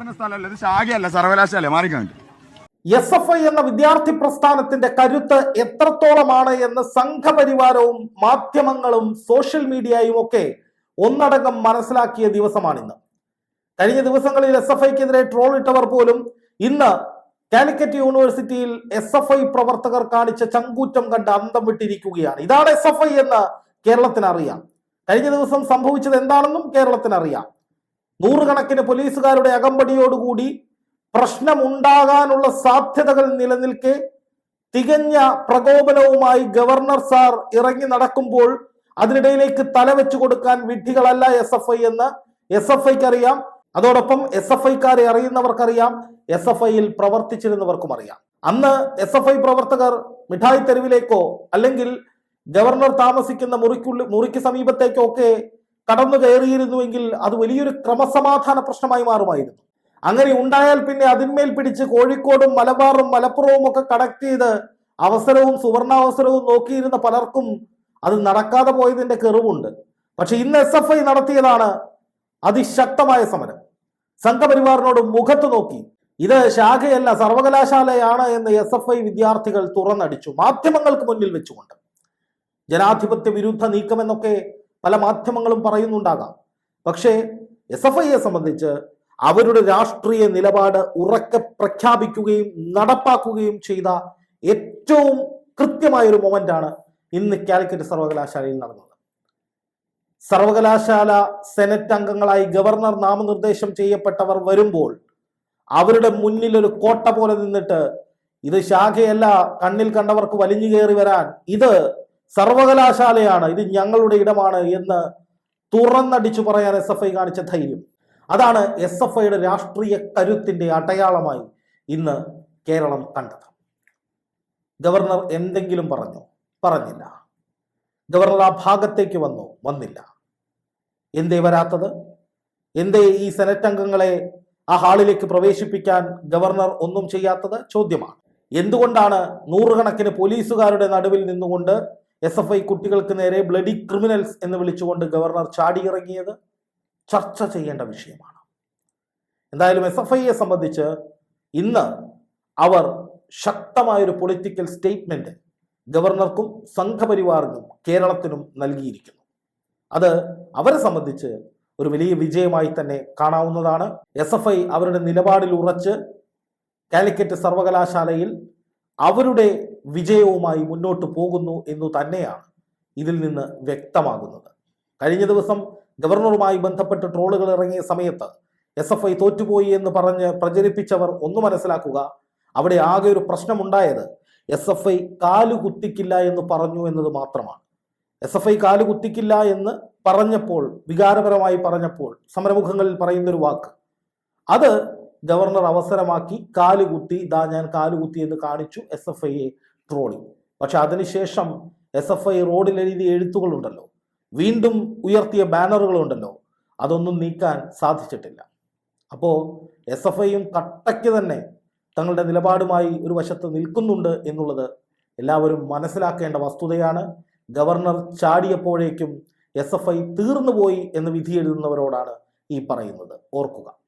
പറഞ്ഞ സ്ഥലമല്ല ഇത് ശാഖയല്ല സർവകലാശാല മാറിക്കാണ്ട് എസ് എഫ് ഐ എന്ന വിദ്യാർത്ഥി പ്രസ്ഥാനത്തിന്റെ കരുത്ത് എത്രത്തോളമാണ് എന്ന് സംഘപരിവാരവും മാധ്യമങ്ങളും സോഷ്യൽ മീഡിയയും ഒക്കെ ഒന്നടങ്കം മനസ്സിലാക്കിയ ദിവസമാണിന്ന്. കഴിഞ്ഞ ദിവസങ്ങളിൽ എസ് എഫ് ഐക്കെതിരെ ട്രോൾ ഇട്ടവർ പോലും ഇന്ന് കാലിക്കറ്റ് യൂണിവേഴ്സിറ്റിയിൽ എസ് എഫ് ഐ പ്രവർത്തകർ കാണിച്ച ചങ്കൂറ്റം കണ്ട് അന്തം വിട്ടിരിക്കുകയാണ്. ഇതാണ് എസ് എഫ് ഐ എന്ന് കേരളത്തിന് അറിയാം കഴിഞ്ഞ ദിവസം സംഭവിച്ചത് എന്താണെന്നും കേരളത്തിന് അറിയാം നൂറുകണക്കിന് പോലീസുകാരുടെ അകമ്പടിയോടുകൂടി പ്രശ്നമുണ്ടാകാനുള്ള സാധ്യതകൾ നിലനിൽക്കെ തികഞ്ഞ പ്രകോപനവുമായി ഗവർണർ സാർ ഇറങ്ങി നടക്കുമ്പോൾ അതിനിടയിലേക്ക് തലവെച്ചു കൊടുക്കാൻ വിധികളല്ല എസ് എഫ് ഐ എന്ന് എസ് എഫ് ഐക്ക് അറിയാം അതോടൊപ്പം എസ് എഫ് ഐക്കാരെ അറിയുന്നവർക്കറിയാം. എസ് എഫ് ഐയിൽ പ്രവർത്തിച്ചിരുന്നവർക്കും അറിയാം. അന്ന് എസ് എഫ് ഐ പ്രവർത്തകർ മിഠായി തെരുവിലേക്കോ അല്ലെങ്കിൽ ഗവർണർ താമസിക്കുന്ന മുറിക്കുള്ളിൽ മുറിക്ക് സമീപത്തേക്കോ ഒക്കെ കടന്നു കയറിയിരുന്നുവെങ്കിൽ അത് വലിയൊരു ക്രമസമാധാന പ്രശ്നമായി മാറുമായിരുന്നു. അങ്ങനെ ഉണ്ടായാൽ പിന്നെ അതിന്മേൽ പിടിച്ച് കോഴിക്കോടും മലബാറും മലപ്പുറവും ഒക്കെ കണക്ട് ചെയ്ത് അവസരവും സുവർണാവസരവും നോക്കിയിരുന്ന പലർക്കും അത് നടക്കാതെ പോയതിന്റെ കെറിവുണ്ട്. പക്ഷെ ഇന്ന് എസ് എഫ് ഐ നടത്തിയതാണ് അതിശക്തമായ സമരം. സംഘപരിവാറിനോട് മുഖത്ത് നോക്കി ഇത് ശാഖയല്ല സർവകലാശാലയാണ് എന്ന് എസ് എഫ് ഐ വിദ്യാർത്ഥികൾ തുറന്നടിച്ചു. മാധ്യമങ്ങൾക്ക് മുന്നിൽ വെച്ചുകൊണ്ട് ജനാധിപത്യ വിരുദ്ധ നീക്കമെന്നൊക്കെ പല മാധ്യമങ്ങളും പറയുന്നുണ്ടാകാം. പക്ഷേ എസ് എഫ് ഐയെ സംബന്ധിച്ച് അവരുടെ രാഷ്ട്രീയ നിലപാട് ഉറക്കെ പ്രഖ്യാപിക്കുകയും നടപ്പാക്കുകയും ചെയ്ത ഏറ്റവും കൃത്യമായൊരു മൊമെന്റാണ് ഇന്ന് കാലിക്കറ്റ് സർവകലാശാലയിൽ നടന്നത്. സർവകലാശാല സെനറ്റ് അംഗങ്ങളായി ഗവർണർ നാമനിർദ്ദേശം ചെയ്യപ്പെട്ടവർ വരുമ്പോൾ അവരുടെ മുന്നിൽ ഒരു കോട്ട പോലെ നിന്നിട്ട് ഇത് ശാഖയല്ല കണ്ണിൽ കണ്ടവർക്ക് വലിഞ്ഞു കയറി വരാൻ ഇത് സർവകലാശാലയാണ്. ഇത് ഞങ്ങളുടെ ഇടമാണ് എന്ന് തുറന്നടിച്ചു പറയാൻ എസ് എഫ് ഐ കാണിച്ച ധൈര്യം. അതാണ് എസ് എഫ് ഐയുടെ രാഷ്ട്രീയ കരുത്തിന്റെ അടയാളമായി ഇന്ന് കേരളം കണ്ടത്. ഗവർണർ എന്തെങ്കിലും പറഞ്ഞു? പറഞ്ഞില്ല. ഗവർണർ ആ ഭാഗത്തേക്ക് വന്നു? വന്നില്ല. എന്തേ വരാത്തത്? എന്തേ ഈ സെനറ്റ് അംഗങ്ങളെ ആ ഹാളിലേക്ക് പ്രവേശിപ്പിക്കാൻ ഗവർണർ ഒന്നും ചെയ്യാത്തത്? ചോദ്യമാണ്. എന്തുകൊണ്ടാണ് നൂറുകണക്കിന് പോലീസുകാരുടെ നടുവിൽ നിന്നുകൊണ്ട് എസ് എഫ് ഐ കുട്ടികൾക്ക് നേരെ ബ്ലഡി ക്രിമിനൽസ് എന്ന് വിളിച്ചുകൊണ്ട് ഗവർണർ ചാടിയിറങ്ങിയത് ചർച്ച ചെയ്യേണ്ട വിഷയമാണ്. എന്തായാലും എസ് എഫ് ഐയെ സംബന്ധിച്ച് ഇന്ന് അവർ ശക്തമായൊരു പൊളിറ്റിക്കൽ സ്റ്റേറ്റ്മെന്റ് ഗവർണർക്കും സംഘപരിവാറിനും കേരളത്തിനും നൽകിയിരിക്കുന്നു. അത് അവരെ സംബന്ധിച്ച് ഒരു വലിയ വിജയമായി തന്നെ കാണാവുന്നതാണ്. എസ് അവരുടെ നിലപാടിൽ ഉറച്ച് കാലിക്കറ്റ് സർവകലാശാലയിൽ അവരുടെ വിജയവുമായി മുന്നോട്ട് പോകുന്നു എന്നു തന്നെയാണ് ഇതിൽ നിന്ന് വ്യക്തമാകുന്നത്. കഴിഞ്ഞ ദിവസം ഗവർണറുമായി ബന്ധപ്പെട്ട് ട്രോളുകൾ ഇറങ്ങിയ സമയത്ത് എസ് എഫ് ഐ തോറ്റുപോയി എന്ന് പറഞ്ഞ് പ്രചരിപ്പിച്ചവർ ഒന്ന് മനസ്സിലാക്കുക അവിടെ ആകെ ഒരു പ്രശ്നമുണ്ടായത് എസ് എഫ് ഐ കാലു കുത്തിക്കില്ല എന്ന് പറഞ്ഞു എന്നത് മാത്രമാണ്. എസ് എഫ് ഐ കാലു കുത്തിക്കില്ല എന്ന് പറഞ്ഞപ്പോൾ വികാരപരമായി പറഞ്ഞപ്പോൾ സമരമുഖങ്ങളിൽ പറയുന്നൊരു വാക്ക്. അത് ഗവർണർ അവസരമാക്കി കാലുകുത്തി ഇതാ ഞാൻ കാലുകുത്തി എന്ന് കാണിച്ചു എസ് എഫ് ഐയെ ട്രോളി പക്ഷെ അതിനുശേഷം എസ് എഫ് ഐ റോഡിൽ എഴുതിയ എഴുത്തുകളുണ്ടല്ലോ. വീണ്ടും ഉയർത്തിയ ബാനറുകളുണ്ടല്ലോ. അതൊന്നും നീക്കാൻ സാധിച്ചിട്ടില്ല. അപ്പോൾ എസ് എഫ് ഐയും കട്ടയ്ക്ക് തന്നെ തങ്ങളുടെ നിലപാടുമായി ഒരു വശത്ത് നിൽക്കുന്നുണ്ട് എന്നുള്ളത് എല്ലാവരും മനസ്സിലാക്കേണ്ട വസ്തുതയാണ്. ഗവർണർ ചാടിയപ്പോഴേക്കും എസ് എഫ് ഐ തീർന്നുപോയി എന്ന് വിധിയെഴുതുന്നവരോടാണ് ഈ പറയുന്നത്. ഓർക്കുക.